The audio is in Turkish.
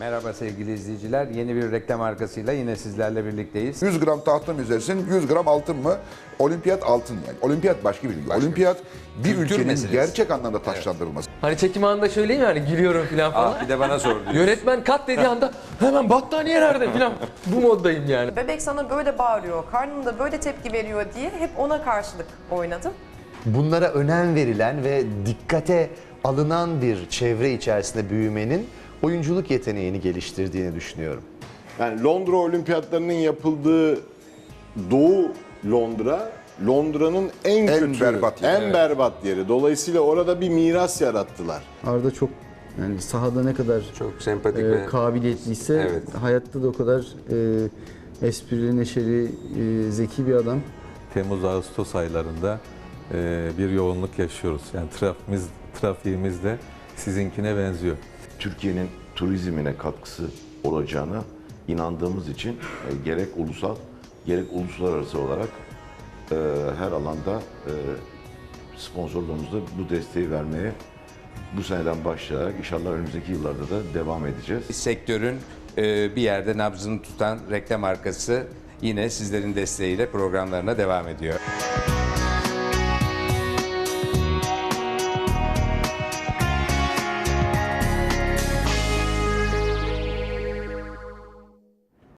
Merhaba sevgili izleyiciler. Yeni bir reklam arkasıyla yine sizlerle birlikteyiz. 100 gram tahta mı üzersin, 100 gram altın mı? Olimpiyat altın yani. Olimpiyat başka bir lig. Olimpiyat bir Kültür ülkenin meselesi. gerçek anlamda taşlandırılması. Hani çekim anında söyleyeyim yani gülüyorum falan falan. Ah bir de bana sordu. Yönetmen kat dediği anda hemen battaniye nerede falan. Bu moddayım yani. Bebek sana böyle bağırıyor, karnında böyle tepki veriyor diye hep ona karşılık oynadım. bunlara önem verilen ve dikkate alınan bir çevre içerisinde büyümenin oyunculuk yeteneğini geliştirdiğini düşünüyorum. Yani Londra Olimpiyatlarının yapıldığı Doğu Londra, Londra'nın en, En kötü, berbat yeri, en evet. berbat yeri. Dolayısıyla orada bir miras yarattılar. Arda çok yani sahada ne kadar Çok sempatik e, ve kabiliyetliyse Evet. hayatta da o kadar e, esprili, neşeli, e, zeki bir adam. Temmuz-Ağustos aylarında e, bir yoğunluk yaşıyoruz. Yani trafiğimiz, trafiğimiz de sizinkine benziyor. Türkiye'nin turizmine katkısı olacağına inandığımız için e, gerek ulusal gerek uluslararası olarak e, her alanda e, sponsorluğumuzda bu desteği vermeye bu seneden başlayarak inşallah önümüzdeki yıllarda da devam edeceğiz. sektörün e, bir yerde nabzını tutan reklam arkası yine sizlerin desteğiyle programlarına devam ediyor.